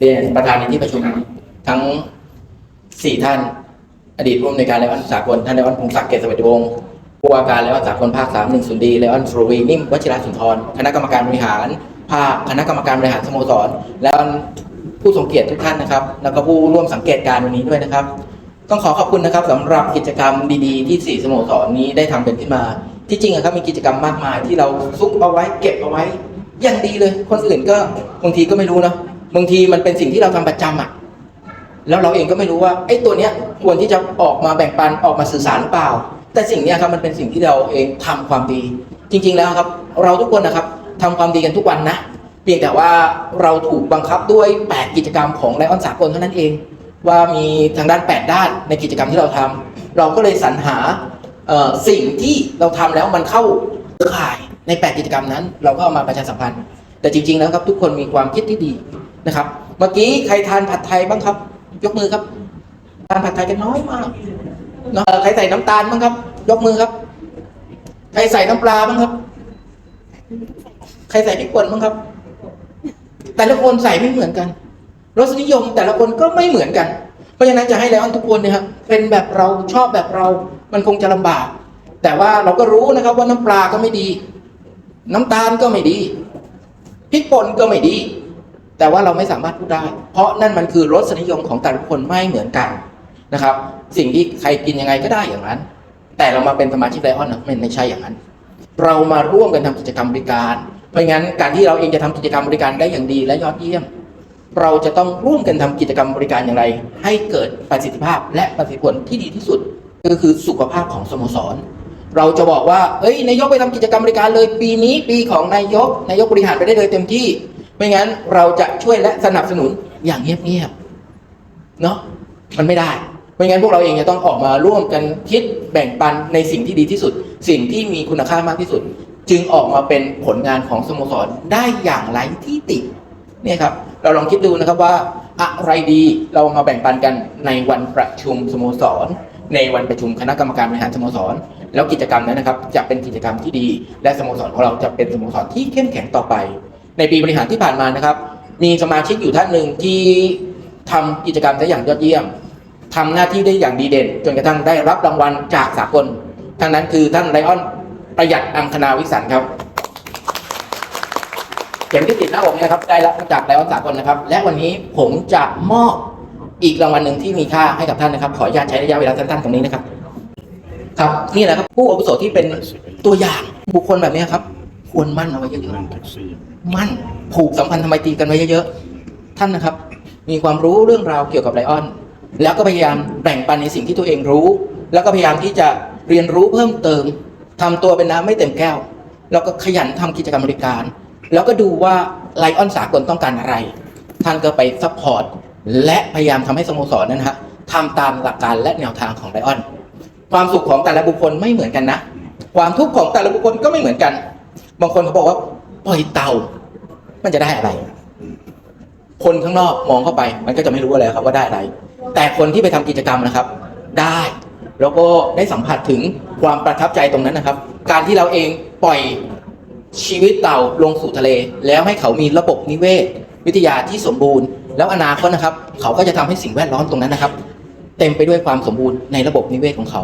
เรียนประธานในที่ประชุมทั้งสี่ท่าน อดีตผู้อำนวยการไลออนสากลท่านไลออนพงศักดิ์เกษสวัสดิวงศ์ผู้ว่าการไลออนสากลภาคสามหนึ่งศูนย์ดีไลออนสโรวีนิ่มวชิระสุนทรคณะกรรมการบริหารภาคคณะกรรมการบริหารสโมสร และผู้ทรงเกียรติทุกท่านนะครับ แล้วก็ผู้ร่วมสังเกตการณ์วันนี้ด้วยนะครับ ต้องขอขอบคุณนะครับสำหรับกิจกรรมดีๆ ที่สี่สโมสรนี้ได้ทำกันขึ้นมา ที่จริงอะครับมีกิจกรรมมากมายที่เราซุกเอาไว้เก็บเอาไว้อย่างดีเลย คนอื่นก็บางทีก็ไม่รู้เนะ บางทีมันเป็นสิ่งที่เราทำประจำอะ แล้วเราเองก็ไม่รู้ว่าไอ้ตัวเนี้ยควรที่จะออกมาแบ่งปันออกมาสื่อสารหรือเปล่า แต่สิ่งเนี้ยครับมันเป็นสิ่งที่เราเองทำความดี จริง ๆแล้วครับ เราทุกคนนะครับทำความดีกันทุกวันนะเพียงแต่ว่าเราถูกบังคับด้วย 8 กิจกรรมของไลออนสากลเท่านั้นเอง ว่ามีทางด้าน 8 ด้านในกิจกรรมที่เราทำเราก็เลยสรรหาสิ่งที่เราทำแล้วมันเข้าข่ายใน 8 กิจกรรมนั้น เราก็เอามาประชาสัมพันธ์ แต่จริง ๆ แล้วครับทุกคนมีความคิดที่ดี นะครับ เมื่อกี้ใครทานผัดไทยบ้างครับ ยกมือครับ ทานผัดไทยกันน้อยมากเนะใครใส่น้ำตาลบ้างครับ ยกมือครับ ใครใส่น้ำปลาบ้างครับ ใครใส่พริกป่นบ้างครับ แต่ละคนใส่ไม่เหมือนกันรสนิยมแต่ละคนก็ไม่เหมือนกัน เพราะฉะนั้นจะให้ไลออนทุกคนเนี่ยครับเป็นแบบเราชอบแบบเรา มันคงจะลำบาก แต่ว่าเราก็รู้นะครับว่าน้ำปลาก็ไม่ดี น้ำตาลก็ไม่ดีพริกป่นก็ไม่ดี แต่ว่าเราไม่สามารถพูดได้ เพราะนั่นมันคือรสนิยมของแต่ละคนไม่เหมือนกันนะครับ สิ่งที่ใครกินยังไงก็ได้อย่างนั้น แต่เรามาเป็นสมาชิกไลออนนะไม่ไม่ใช่อย่างนั้น เรามาร่วมกันทำกิจกรรมบริการ เพราะงั้นการที่เราเองจะทำกิจกรรมบริการได้อย่างดีและยอดเยี่ยม เราจะต้องร่วมกันทำกิจกรรมบริการอย่างไร ให้เกิดประสิทธิภาพและประสิทธิผลที่ดีที่สุด ก็คือสุขภาพของสโมสรเราจะบอกว่า เอ้ย นายกไปทำกิจกรรมบริการเลย ปีนี้ปีของนายก นายกบริหารไปได้เลยเต็มที่ ไม่งั้นเราจะช่วยและสนับสนุนอย่างเงียบๆเนาะมันไม่ได้ไม่งั้นพวกเราเองจะต้องออกมาร่วมกันคิดแบ่งปันในสิ่งที่ดีที่สุด สิ่งที่มีคุณค่ามากที่สุด จึงออกมาเป็นผลงานของสโมสรได้อย่างไรที่ติเนี่ยครับ เราลองคิดดูนะครับว่าอะไรดีเรามาแบ่งปันกันในวันประชุมสโมสร ในวันประชุมคณะกรรมการบริหารสโมสร แล้วกิจกรรมนั้นนะครับ จะเป็นกิจกรรมที่ดี และสโมสรของเราจะเป็นสโมสรที่เข้มแข็งต่อไป ในปีบริหารที่ผ่านมานะครับ มีสมาชิกอยู่ท่านหนึ่งที่ทำกิจกรรมได้อย่างยอดเยี่ยมทำหน้าที่ได้อย่างดีเด่น จนกระทั่งได้รับรางวัลจากสากลทั้งนั้นคือท่านไลออนประหยัดอังคณาวิสันครับเข็มที่ติดหน้าอกเนี่ยนะครับได้รับจากไลออนสากลนะครับ และวันนี้ผมจะมอบอีกรางวัลหนึ่งที่มีค่าให้กับท่านนะครับ ขออนุญาตใช้ระยะเวลาสั้นๆตรงนี้นะครับ ครับนี่แหละครับผู้อาวุโสที่เป็นตัวอย่างบุคคลแบบนี้ครับ ควรมั่นเอาไว้เยอะๆมั่นผูกสัมพันธ์ทำไมตรีกันไว้เยอะๆท่านนะครับ มีความรู้เรื่องราวเกี่ยวกับไลออน แล้วก็พยายามแบ่งปันในสิ่งที่ตัวเองรู้ แล้วก็พยายามที่จะเรียนรู้เพิ่มเติมทำตัวเป็นน้ำไม่เต็มแก้ว แล้วก็ขยันทำกิจกรรมบริการ แล้วก็ดูว่าไลออนสากลต้องการอะไร ท่านก็ไปซัพพอร์ตและพยายามทำให้สโมสรนั้นนะฮะทำตามหลักการและแนวทางของไลออน ความสุขของแต่ละบุคคลไม่เหมือนกันนะ ความทุกข์ของแต่ละบุคคลก็ไม่เหมือนกัน บางคนเขาบอกว่าปล่อยเต่า มันจะได้อะไร คนข้างนอกมองเข้าไป มันก็จะไม่รู้อะไรครับว่าได้อะไร แต่คนที่ไปทำกิจกรรมนะครับ ได้ แล้วก็ได้สัมผัสถึงความประทับใจตรงนั้นนะครับ การที่เราเองปล่อยชีวิตเต่าลงสู่ทะเล แล้วให้เขามีระบบนิเวศ วิทยาที่สมบูรณ์ แล้วอนาคตนะครับ เขาก็จะทำให้สิ่งแวดล้อมตรงนั้นนะครับ เต็มไปด้วยความสมบูรณ์ในระบบนิเวศของเขา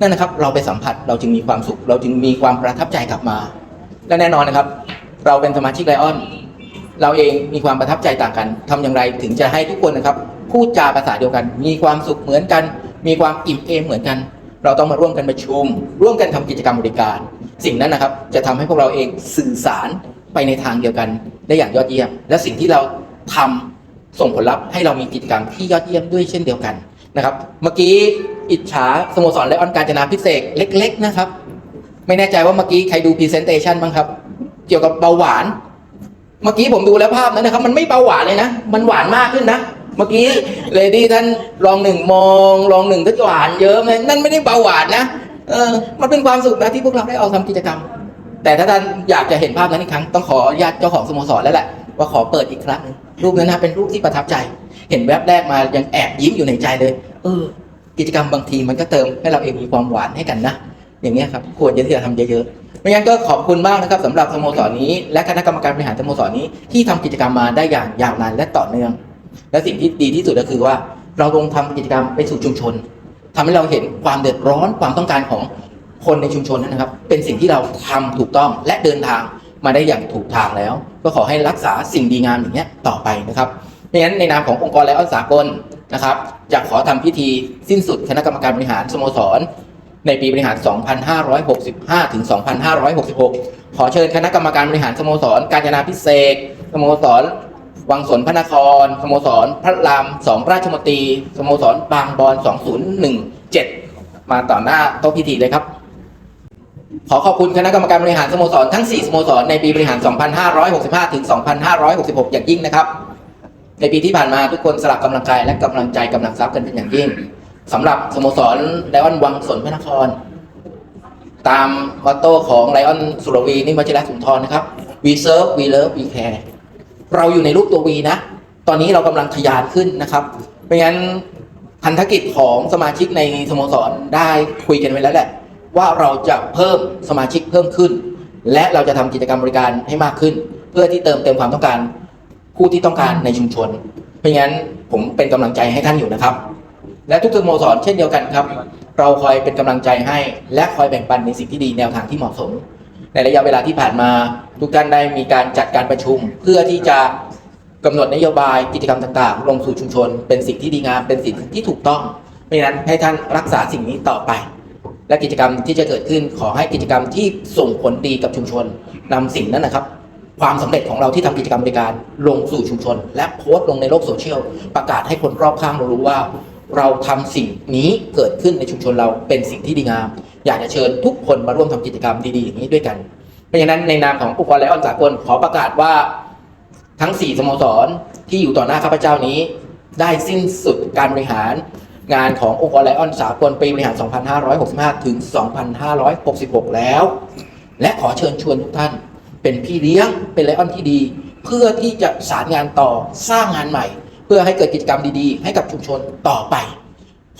นั่นนะครับ เราไปสัมผัสเราจึงมีความสุข เราจึงมีความประทับใจกลับมา และแน่นอนนะครับ เราเป็นสมาชิกไลออน เราเองมีความประทับใจต่างกันทำอย่างไรถึงจะให้ทุกคนนะครับพูดจาภาษาเดียวกัน มีความสุขเหมือนกัน มีความอิ่มเอมเหมือนกัน เราต้องมาร่วมกันประชุม ร่วมกันทำกิจกรรมบริการ สิ่งนั้นนะครับ จะทำให้พวกเราเองสื่อสารไปในทางเดียวกัน ได้อย่างยอดเยี่ยม และสิ่งที่เราทำส่งผลลัพธ์ให้เรามีกิจกรรมที่ยอดเยี่ยมด้วยเช่นเดียวกันนะครับ เมื่อกี้อิจฉาสโมสรและออนการจนาพิเศษเล็ก ๆ นะครับ ไม่แน่ใจว่าเมื่อกี้ใครดูพรีเซนเตชันบ้างครับ เกี่ยวกับเบาหวาน เมื่อกี้ผมดูแล้วภาพนั้นนะครับ มันไม่เบาหวานเลยนะ มันหวานมากขึ้นนะ เมื่อกี้เลดี้ท่านลองหนึ่งมองลองหนึ่งก็หวานเยอะไหมนั่นไม่ได้เบาหวานนะเออมันเป็นความสุขนะที่พวกเราได้ออกทำกิจกรรม แต่ถ้าท่านอยากจะเห็นภาพนั้นอีกครั้งต้องขออนุญาตเจ้าของสโมสรแล้วแหละว่าขอเปิดอีกครั้งหนึ่งรูปนั้นนะเป็นรูปที่ประทับใจ เห็นแวบแรกมายังแอบยิ้มอยู่ในใจเลย เออ กิจกรรมบางทีมันก็เติมให้เราเองมีความหวานให้กันนะ อย่างเงี้ยครับควรจะที่จะทำเยอะๆไม่งั้นก็ขอบคุณมากนะครับสำหรับสโมสรนี้ และคณะกรรมการบริหารสโมสรนี้ที่ทำกิจกรรมมาได้อย่างยาวนานและต่อเนื่อง และสิ่งที่ดีที่สุดก็คือว่า เราลงทำกิจกรรมไปสู่ชุมชนทำให้เราเห็นความเดือดร้อนความต้องการของคนในชุมชนนะครับ เป็นสิ่งที่เราทำถูกต้องและเดินทางมาได้อย่างถูกทางแล้ว ก็ขอให้รักษาสิ่งดีงามอย่างเนี้ยต่อไปนะครับดังนั้นในนามขององค์กรไลออนสากลนะครับจะขอทำพิธีสิ้นสุดคณะกรรมการบริหารสโมสร ในปีบริหาร 2565 ถึง 2566 ขอเชิญคณะกรรมการบริหารสโมสร กาญจนาพิเศษสโมสร วังสนพระนครสโมสร พระราม2ราชมตรีสโมสร บางบอน 2017 มาต่อหน้าโต๊ะพิธีเลยครับ ขอขอบคุณคณะกรรมการบริหารสโมสรทั้ง 4 สโมสร ในปีบริหาร 2565 ถึง 2566 อย่างยิ่งนะครับ ในปีที่ผ่านมาทุกคนสลับกำลังกายและกำลังใจกำลังทรัพย์กันเป็นอย่างยิ่ง สำหรับสโมสรไลออนวังสนพระนคร ตามมอตโต้ของไลออนสุรวีนิมวชิรสุนทรนะครับ we serve we love we care เราอยู่ในรูปตัว V นะ ตอนนี้เรากำลังทะยานขึ้นนะครับไม่งั้นพันธกิจของสมาชิกในสโมสรได้คุยกันไว้แล้วแหละ ว่าเราจะเพิ่มสมาชิกเพิ่มขึ้น และเราจะทำกิจกรรมบริการให้มากขึ้น เพื่อที่เติมเต็มความต้องการผู้ที่ต้องการในชุมชน เพราะงั้นผมเป็นกำลังใจให้ท่านอยู่นะครับ และทุกสโมสรเช่นเดียวกันครับ เราคอยเป็นกำลังใจให้และคอยแบ่งปันในสิ่งที่ดีแนวทางที่เหมาะสม ในระยะเวลาที่ผ่านมาทุกท่านได้มีการจัดการประชุม เพื่อที่จะกำหนดนโยบายกิจกรรมต่างๆ ลงสู่ชุมชน เป็นสิ่งที่ดีงามเป็นสิ่งที่ถูกต้องเพราะนั้นให้ท่านรักษาสิ่งนี้ต่อไป และกิจกรรมที่จะเกิดขึ้นขอให้กิจกรรมที่ส่งผลดีกับชุมชนนำสิ่งนั้นนะครับความสำเร็จของเราที่ทำกิจกรรมบริการลงสู่ชุมชน และโพสต์ลงในโลกโซเชียลประกาศให้คนรอบข้างเรารู้ว่า เราทำสิ่งนี้เกิดขึ้นในชุมชนเราเป็นสิ่งที่ดีงาม อยากจะเชิญทุกคนมาร่วมทำกิจกรรมดีๆอย่างนี้ด้วยกัน เพราะฉะนั้นในนามขององค์กรไลออนสากลขอประกาศว่าทั้ง 4สโมสรที่อยู่ต่อหน้าข้าพเจ้านี้ ได้สิ้นสุดการบริหารงานขององค์กรไลออนสากลปีบริหาร 2565 ถึง 2566 แล้ว และขอเชิญชวนทุกท่าน เป็นพี่เลี้ยงเป็นไลออนที่ดี เพื่อที่จะสารงานต่อสร้างงานใหม่ เพื่อให้เกิดกิจกรรมดีๆ ให้กับชุมชนต่อไป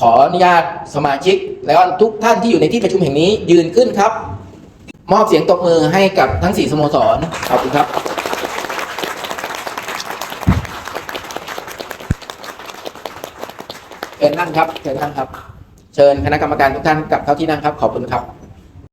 ขออนุญาตสมาชิกไลออนทุกท่านที่อยู่ในที่ประชุมแห่งนี้ยืนขึ้นครับ มอบเสียงตบมือให้กับทั้ง 4สโมสรขอบคุณครับ เชิญนั่งครับเชิญนั่งครับ เชิญคณะกรรมการทุกท่านกลับเข้าที่นั่งครับ ขอบคุณครับ